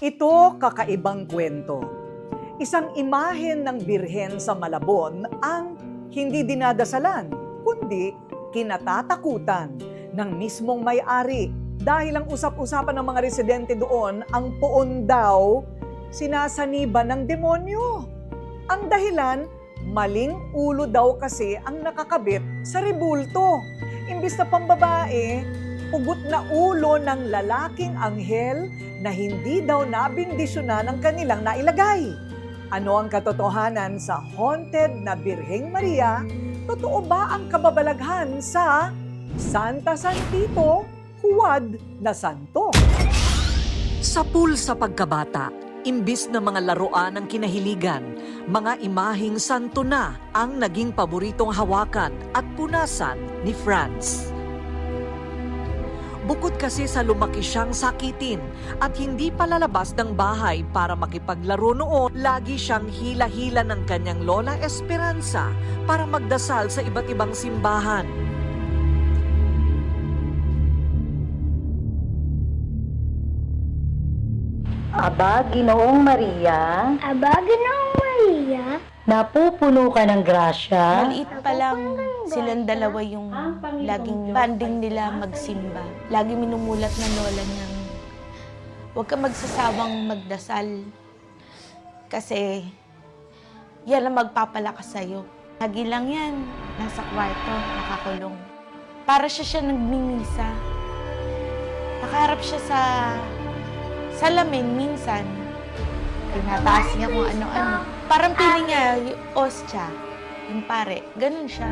Ito kakaibang kwento. Isang imahen ng birhen sa Malabon ang hindi dinadasalan, kundi kinatatakutan ng mismong may-ari. Dahil ang usap-usapan ng mga residente doon, ang poon daw sinasaniba ng demonyo. Ang dahilan, maling ulo daw kasi ang nakakabit sa ribulto. Imbis na pambabae, ugot na ulo ng lalaking anghel na hindi daw nabindisyonan ang kanilang nailagay. Ano ang katotohanan sa haunted na Birheng Maria? Totoo ba ang kababalaghan sa Santa Santito, huwad na santo? Sa pool sa pagkabata, imbis na mga laruan ng kinahiligan, mga imaheng santo na ang naging paboritong hawakan at punasan ni Franz. Bukod kasi sa lumaki siyang sakitin at hindi palalabas ng bahay para makipaglaro noon, lagi siyang hila-hila ng kanyang lola Esperanza para magdasal sa iba't ibang simbahan. Aba, Ginoong Maria, Aba, Ginoong Maria, napupuno ka ng grasya. Maliit pa lang, silang dalawa yung laging banding nila magsimba. Lagi minumulat ng lola niyang, huwag ka magsasawang magdasal. Kasi, yan ang magpapalakas sa'yo. Lagi lang yan, nasa kwarto, nakakulong. Para siya siya nagmimisa. Nakaharap siya sa salamin minsan. Tinataas niya kung ano-ano. Parang piling niya, yung ostya, yung pare, ganun siya.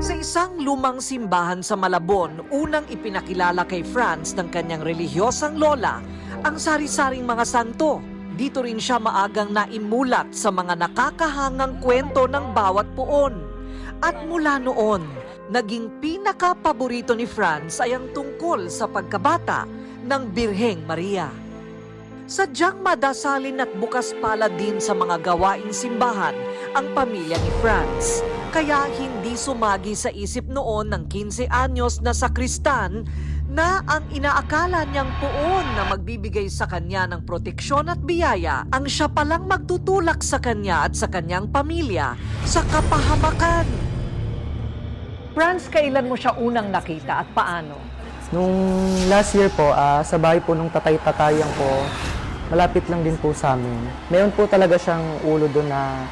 Sa isang lumang simbahan sa Malabon, unang ipinakilala kay Franz ng kanyang relihiyosang lola ang sari-saring mga santo. Dito rin siya maagang naimulat sa mga nakakahangang kwento ng bawat puon. At mula noon, naging pinaka-paborito ni Franz ay ang tungkol sa pagkabata ng Birheng Maria. Sadyang madasalin at bukas pala din sa mga gawaing simbahan ang pamilya ni Franz. Kaya hindi sumagi sa isip noon ng 15 anyos na sakristan na ang inaakala niyang poon na magbibigay sa kanya ng proteksyon at biyaya ang siya palang magtutulak sa kanya at sa kanyang pamilya sa kapahamakan. Franz, kailan mo siya unang nakita at paano? Nung last year po, ah, sa bahay po nung tatay-tatayan ko, malapit lang din po sa amin. Meron po talaga siyang ulo doon na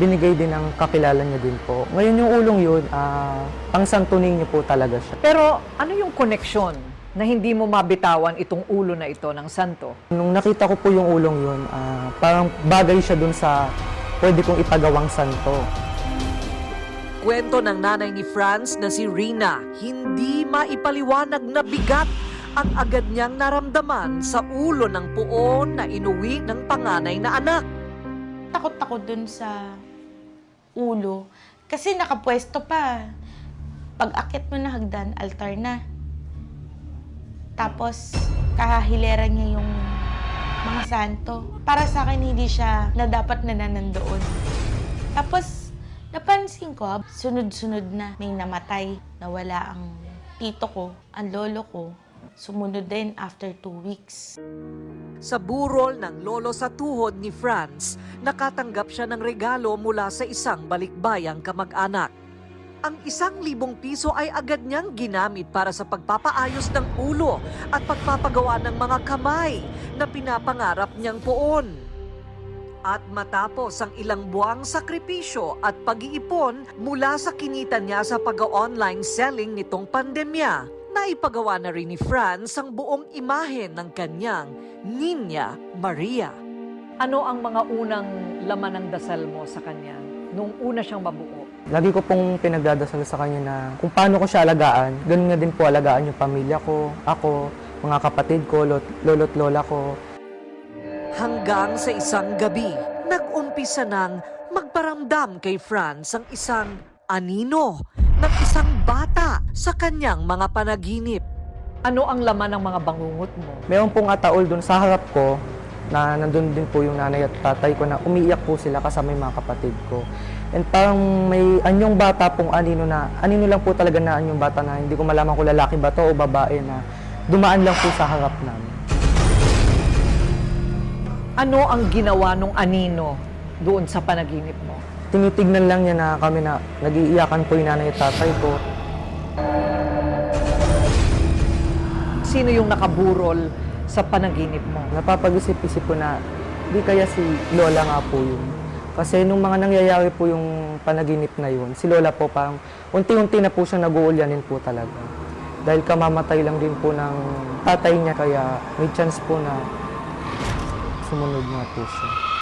binigay din ng kakilala niya din po. Ngayon yung ulong yun, ah, pang santo niyo po talaga siya. Pero ano yung koneksyon na hindi mo mabitawan itong ulo na ito ng santo? Nung nakita ko po yung ulong yun, ah, parang bagay siya doon sa pwede kong ipagawang santo. Kwento ng nanay ni Franz na si Rina, hindi maipaliwanag na bigat ang agad niyang naramdaman sa ulo ng puon na inuwi ng panganay na anak. Takot ako dun sa ulo. Kasi nakapwesto pa. Pag akit mo na hagdan, altar na. Tapos, kahahilera niya yung mga santo. Para sa akin, hindi siya na dapat na nanandoon. Tapos, napansin ko, sunod-sunod na may namatay. Nawala ang tito ko, ang lolo ko. Sumunod din after two weeks. Sa burol ng lolo sa tuhod ni Franz, nakatanggap siya ng regalo mula sa isang balikbayang kamag-anak. Ang isang libong piso ay agad niyang ginamit para sa pagpapaayos ng ulo at pagpapagawa ng mga kamay na pinapangarap niyang poon. At matapos ang ilang buwang sakripisyo at pag-iipon mula sa kinita niya sa pag-online selling nitong pandemya, naipagawa na rin ni Franz ang buong imahe ng kanyang Ninya Maria. Ano ang mga unang laman ng dasal mo sa kanya nung una siyang mabuo? Lagi ko pong pinagdadasal sa kanya na kung paano ko siya alagaan, ganun nga din po alagaan yung pamilya ko, ako, mga kapatid ko, lot, lolo't lola ko, Hanggang sa isang gabi, nag-umpisa ng magparamdam kay Franz ang isang anino ng isang bata sa kanyang mga panaginip. Ano ang laman ng mga bangungot mo? Meron pong ataol doon sa harap ko na nandun din po yung nanay at tatay ko na umiiyak po sila kasama yung mga kapatid ko. And parang may anyong bata pong anino na, anino lang po talaga na anyong bata na hindi ko malaman kung lalaki ba to o babae na dumaan lang po sa harap namin. Ano ang ginawa nung anino doon sa panaginip mo? Tinitignan lang niya na kami na nag-iiyakan po yung nanay at tatay ko. Sino yung nakaburol sa panaginip mo? Napapag-isip-isip ko na di kaya si Lola nga po yun. Kasi nung mga nangyayari po yung panaginip na yun, si Lola po parang unti-unti na po siyang nag-uulyanin po talaga. Dahil kamamatay lang din po ng tatay niya kaya may chance po na sumunod nga po siya.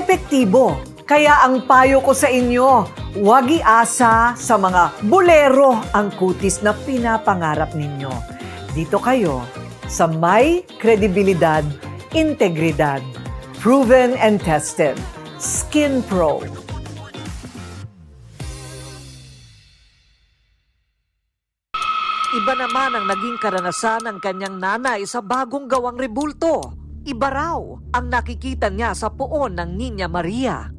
epektibo. Kaya ang payo ko sa inyo, huwag iasa sa mga bulero ang kutis na pinapangarap ninyo. Dito kayo sa may kredibilidad, integridad, proven and tested. Skin Pro. Iba naman ang naging karanasan ng kanyang nanay sa bagong gawang rebulto. Iba raw ang nakikita niya sa puon ng Ninya Maria.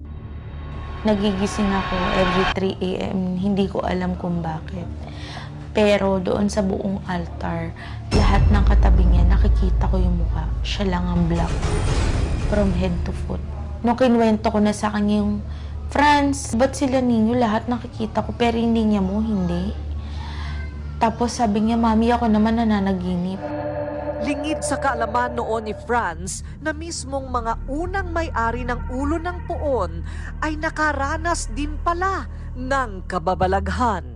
Nagigising ako every 3 a.m. Hindi ko alam kung bakit. Pero doon sa buong altar, lahat ng katabi niya, nakikita ko yung mukha. Siya lang ang black. From head to foot. Nung kinwento ko na sa kanya yung, Franz, ba't sila ninyo lahat nakikita ko pero hindi niya mo, hindi? Tapos sabi niya, Mami, ako naman nananaginip. Lingid sa kaalaman noon ni Franz na mismong mga unang may-ari ng ulo ng puon ay nakaranas din pala ng kababalaghan.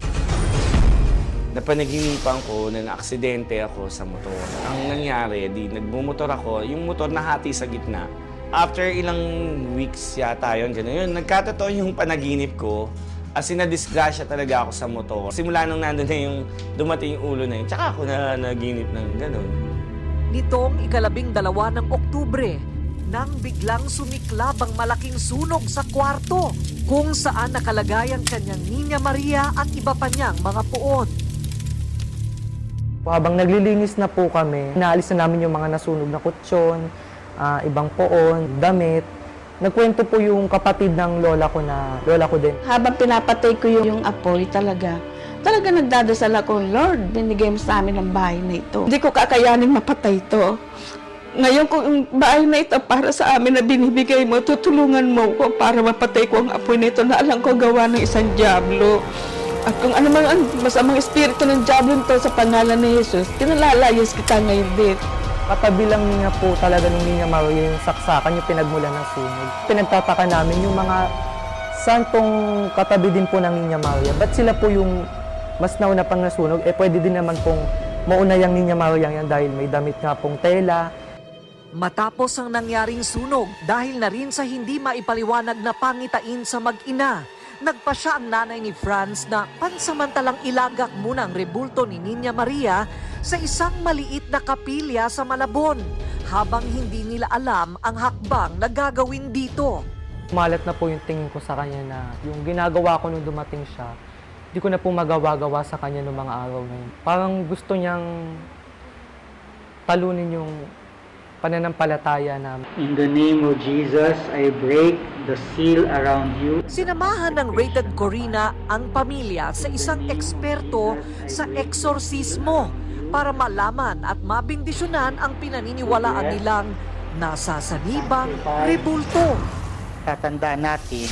napanaginipan ko na naaksidente ako sa motor. Ang nangyari, di nagmumotor ako, yung motor nahati sa gitna. After ilang weeks yata yun, gano'n yun, nagkatotoo yung panaginip ko. As in, na-disgrasya talaga ako sa motor. Simula nung nandun na yung dumating yung ulo na yun, tsaka ako na naginip ng gano'n. Nitong ikalabing dalawa ng Oktubre, nang biglang sumiklab ang malaking sunog sa kwarto kung saan nakalagay ang kanyang Ninya Maria at iba pa niyang mga puon. Habang naglilinis na po kami, naalis na namin yung mga nasunog na kutsyon, ah, ibang poon, damit. Nagkwento po yung kapatid ng lola ko na lola ko din. habang pinapatay ko yung, yung apoy talaga, talaga nagdadasal ako, Lord, binigay mo sa amin ang bahay na ito. Hindi ko kakayanin mapatay ito. Ngayon kung yung bahay na ito para sa amin na binibigay mo, tutulungan mo ko para mapatay ko ang apoy na ito na alam ko gawa ng isang diablo. At kung ano man ang masamang espiritu ng diablo nito sa pangalan ni Jesus, kinalalayas kita ngayon din. Katabi lang niya po talaga nung Niña Maria yung saksakan, yung pinagmula ng sunog. Pinagtataka namin yung mga santong katabi din po ng Niña Maria. Ba't sila po yung mas nauna pang nasunog? Eh pwede din naman pong mauna yung Niña Maria yan dahil may damit nga pong tela. Matapos ang nangyaring sunog dahil na rin sa hindi maipaliwanag na pangitain sa mag-ina, nagpasya ang nanay ni Franz na pansamantalang ilagak muna ang rebulto ni Ninya Maria sa isang maliit na kapilya sa Malabon habang hindi nila alam ang hakbang na gagawin dito. Malat na po yung tingin ko sa kanya na yung ginagawa ko nung dumating siya, hindi ko na po magawa-gawa sa kanya noong mga araw na yun. Parang gusto niyang talunin yung pananampalataya namin. In the name of Jesus, I break the seal around you. Sinamahan ng Rated Corina ang pamilya sa isang eksperto sa eksorsismo para malaman at mabindisyonan ang pinaniniwalaan nilang nasasanibang rebulto. Tatandaan natin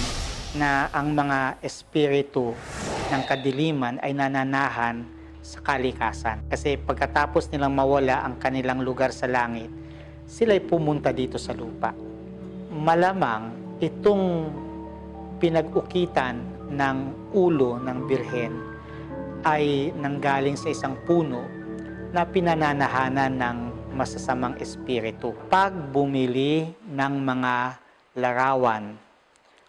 na ang mga espiritu ng kadiliman ay nananahan sa kalikasan. Kasi pagkatapos nilang mawala ang kanilang lugar sa langit, sila'y pumunta dito sa lupa. Malamang itong pinag-ukitan ng ulo ng birhen ay nanggaling sa isang puno na pinananahanan ng masasamang espiritu. Pag bumili ng mga larawan,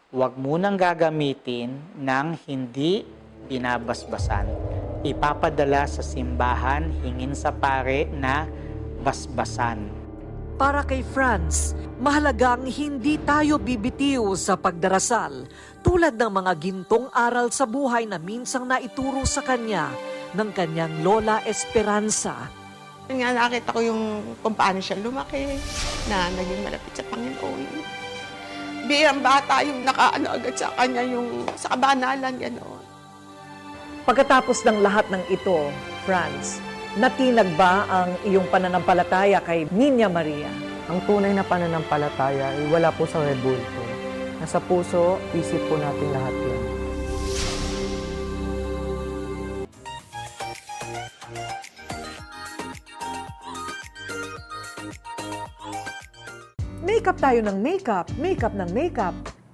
huwag munang gagamitin ng hindi binabasbasan. Ipapadala sa simbahan, hingin sa pare na basbasan. Para kay Franz, mahalagang hindi tayo bibitiw sa pagdarasal tulad ng mga gintong aral sa buhay na minsang naituro sa kanya ng kanyang Lola Esperanza. Yun nga, nakita ko yung kung paano siya lumaki, na naging malapit sa Panginoon. Bihang bata yung nakaano agad sa kanya, yung sa kabanalan, gano'n. Pagkatapos ng lahat ng ito, Franz, natinag ba ang iyong pananampalataya kay Niña Maria? Ang tunay na pananampalataya ay wala po sa rebulto. Nasa puso, isip po natin lahat yan. Makeup tayo ng makeup, makeup ng makeup.